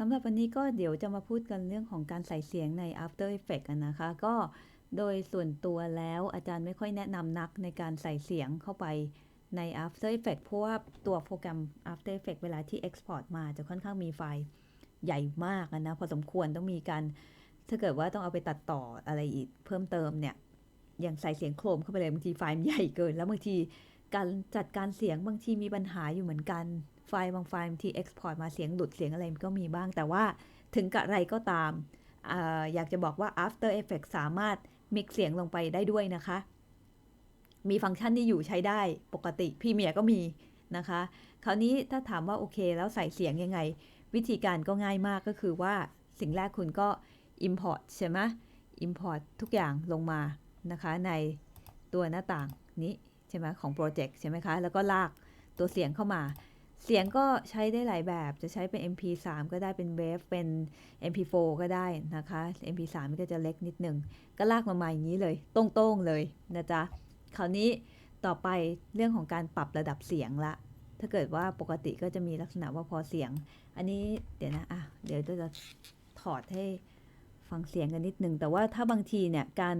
สำหรับวันนี้ก็เดี๋ยวจะมาพูดกันเรื่องของการใส่เสียงใน After Effects กันนะคะ ก็โดยส่วนตัวแล้วอาจารย์ไม่ค่อยแนะนำนักในการใส่เสียงเข้าไปใน After Effects เพราะว่าตัวโปรแกรม After Effects เวลาที่ Export มาจะค่อนข้างมีไฟล์ใหญ่มากนะ พอสมควรต้องมีการ ถ้าเกิดว่าต้องเอาไปตัดต่ออะไรอีกเพิ่มเติมเนี่ย อย่างใส่เสียงโครมเข้าไปเลยบางทีไฟล์ใหญ่เกิน แล้วบางทีการจัดการเสียงบางทีมีปัญหาอยู่เหมือนกัน ไฟล์บางไฟล์บางที Export มาเสียงหลุดเสียงอะไรก็มีบ้าง แต่ว่าถึงกะไรก็ตามออยากจะบอกว่า After Effects สามารถมิกเสียงลงไปได้ด้วยนะคะ มีฟังก์ชันที่อยู่ใช้ได้ปกติพรีเมียก็มีนะคะ คราวนี้ถ้าถามว่าโอเคแล้วใส่เสียงยังไง วิธีการก็ง่ายมากก็คือว่าสิ่งแรกคุณก็ Import ใช่ไหม Import ทุกอย่างลงมานะคะในตัวหน้าต่างนี้ใช่ไหมของโปรเจกต์ใช่ไหมคะ แล้วก็ลากตัวเสียงเข้ามา เสียงก็ใช้ได้หลายแบบ จะใช้เป็น MP3 ก็ได้เป็น Wave เป็น MP4 ก็ได้นะคะ MP3 มันก็จะเล็กนิดหนึ่งก็ลากมาใหม่อย่างนี้เลยตรงๆเลยนะจ๊ะ คราวนี้ต่อไปเรื่องของการปรับระดับเสียงละ ถ้าเกิดว่าปกติก็จะมีลักษณะว่าพอเสียง อันนี้เดี๋ยวนะ อะ เดี๋ยวจะถอดให้ฟังเสียงกันนิดหนึ่งแต่ว่าถ้าบางทีเนี่ยการ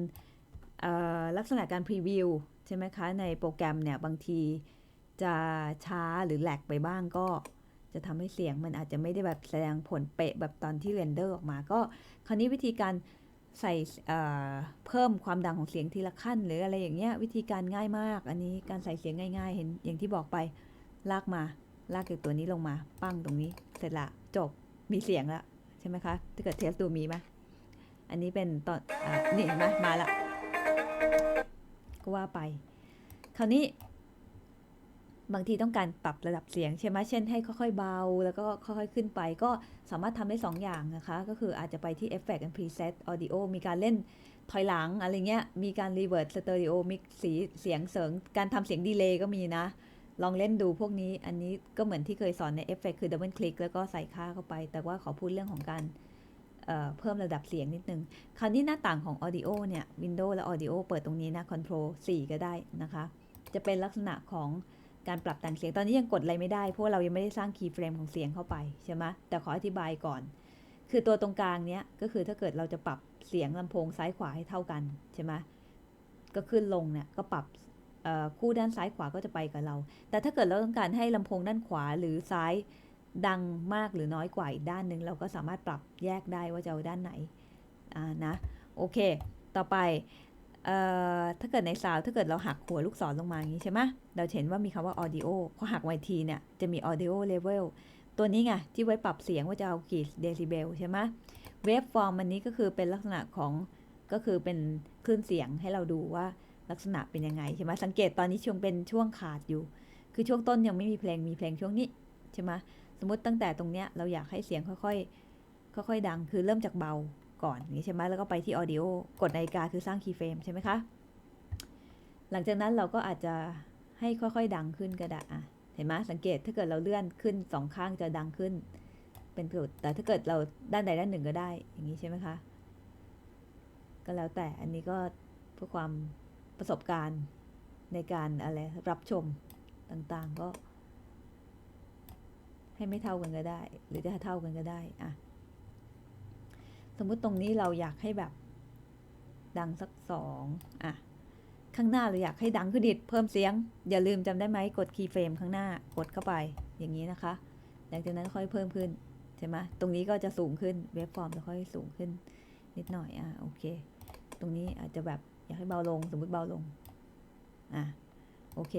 ลักษณะการพรีวิวใช่ไหมคะ ในโปรแกรมเนี่ยบางที จะช้าหรือแหลกไปบ้างก็ จะทำให้เสียงมันอาจจะไม่ได้แบบแสดงผลเป๊ะแบบตอนที่เรนเดอร์ออกมาก็ คราวนี้วิธีการใส่เพิ่มความดังของเสียงทีละขั้น หรืออะไรอย่างเงี้ยวิธีการง่ายมาก อันนี้การใส่เสียงง่าย ๆ เห็นอย่างที่บอกไปลากมาลากจากตัวนี้ลงมา ปั้งตรงนี้ เสร็จละจบมีเสียงแล้วใช่ไหมคะถ้าเกิดเทสดูมีไหมอันนี้เป็นตอนอนี่เห็นไหมมาละก็ว่าไป คราวนี้ บางทีต้องการปรับระดับเสียงใช่ไหมเช่นให้ค่อยๆเบา แล้วก็ค่อยๆขึ้นไป ก็สามารถทำได้2ออย่างนะคะ ก็คืออาจจะไปที่ Effect and Preset Audio มีการเล่นถอยหลังอะไรเงี้ย มีการ Reverse Stereo Mix สีเสียงเสริง การทำเสียงดีเลย์ก็มีนะ ลองเล่นดูพวกนี้ อันนี้ก็เหมือนที่เคยสอนใน Effect คือ Double Click แล้วก็ใส่ค่าเข้าไป แต่ว่าขอพูดเรื่องของการเเพิ่มระดับเสียงนิดนึง คราวนี้หน้าต่างของ Audio เนี่ย Windows และ Audio เปิดตรงนี้นะ Control 4 ก็ได้นะคะ จะเป็นลักษณะของ การปรับแต่งเสียงตอนนี้ยังกดอะไรไม่ได้ เพราะเรายังไม่ได้สร้างคีย์เฟรมของเสียงเข้าไปใช่ไหมแต่ขออธิบายก่อน คือตัวตรงกลางเนี้ยก็คือถ้าเกิดเราจะปรับเสียงลำโพงซ้ายขวาให้เท่ากันใช่ไหมก็ขึ้นลงเนี่ยก็ปรับคู่ด้านซ้ายขวาก็จะไปกับเรา แต่ถ้าเกิดเราต้องการให้ลำโพงด้านขวาหรือซ้ายดังมากหรือน้อยกว่าอีกด้านหนึ่งเราก็สามารถปรับแยกได้ว่าจะเอาด้านไหนนะโอเค ต่อไป ถ้าเกิดในซาวถ้าเกิดเราหักหัวลูกศรลงมาอย่างนี้ใช่ไหมเราเห็นว่ามีคำว่า audio พอหักไวทีเนี่ยจะมี audio level ตัวนี้ไงที่ไว้ปรับเสียงว่าจะเอากี่เดซิเบลใช่ไหมเวฟฟอร์มอันนี้ก็คือเป็นลักษณะของก็คือเป็นคลื่นเสียงให้เราดูว่าลักษณะเป็นยังไงใช่ไหมสังเกตตอนนี้ช่วงเป็นช่วงขาดอยู่ คือช่วงต้นยังไม่มีเพลงมีเพลงช่วงนี้ใช่ไหมสมมติตั้งแต่ตรงเนี้ยเราอยากให้เสียงค่อยๆค่อยๆดังคือเริ่มจากเบา ก่อนนี้ใช่ไหมแล้วก็ไปที่ audio กดนาฬิกาคือสร้างคีย์เฟรมใช่ไหมคะ หลังจากนั้นเราก็อาจจะให้ค่อยๆ ดังขึ้นก็ได้อะเห็นไหมสังเกตถ้าเกิดเราเลื่อนขึ้นสองข้างจะดังขึ้น เป็นจุดแต่ถ้าเกิดเราด้านใดด้านหนึ่งก็ได้ อย่างนี้ใช่ไหมคะ ก็แล้วแต่อันนี้ก็เพื่อความประสบการณ์ในการอะไรรับชมต่างๆก็ ให้ไม่เท่ากันก็ได้ หรือจะเท่ากันก็ได้อะ สมมุติตรงนี้เราอยากให้แบบ ดังสักสองอะ ข้างหน้าเราอยากให้ดังขึ้นดิดเพิ่มเสียง อย่าลืมจำได้ไหมกดคีย์เฟรมข้างหน้ากดเข้าไปอย่างนี้นะคะ หลังจากนั้นค่อยเพิ่มขึ้นใช่ไหมตรงนี้ก็จะสูงขึ้นเวฟฟอร์มจะค่อยสูงขึ้น นิดหน่อยอะโอเค ตรงนี้อาจจะแบบอยากให้เบาลงสมมติเบาลงอะโอเค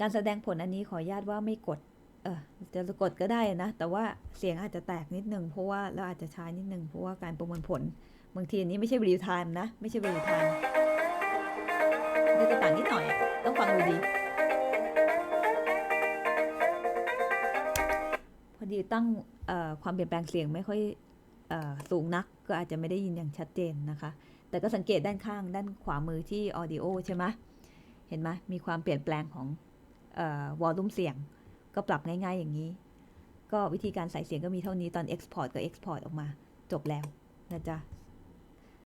การแสดงผลอันนี้ขออนุญาตว่าไม่กด เออจะกดก็ได้นะ แต่ว่าเสียงอาจจะแตกนิดนึง เพราะว่าเราอาจจะช้านิดนึง เพราะว่าการประมวลผล บางทีอันนี้ไม่ใช่รีลไทม์นะ ไม่ใช่รีลไทม์ก็จะต่างนิดหน่อย ต้องฟังดูดี พอดีตั้งความเปลี่ยนแปลงเสียงไม่ค่อยสูงนัก ก็อาจจะไม่ได้ยินอย่างชัดเจนนะคะ แต่ก็สังเกตด้านข้างด้านขวามือที่ audio ใช่ไหมเห็นไหมมีความเปลี่ยนแปลงของวอลลุ่มเสียง ก็ปรับง่ายๆอย่างนี้ ก็วิธีการใส่เสียงก็มีเท่านี้ตอน Export ก็ Export ออกมา จบแล้วนะจ๊ะ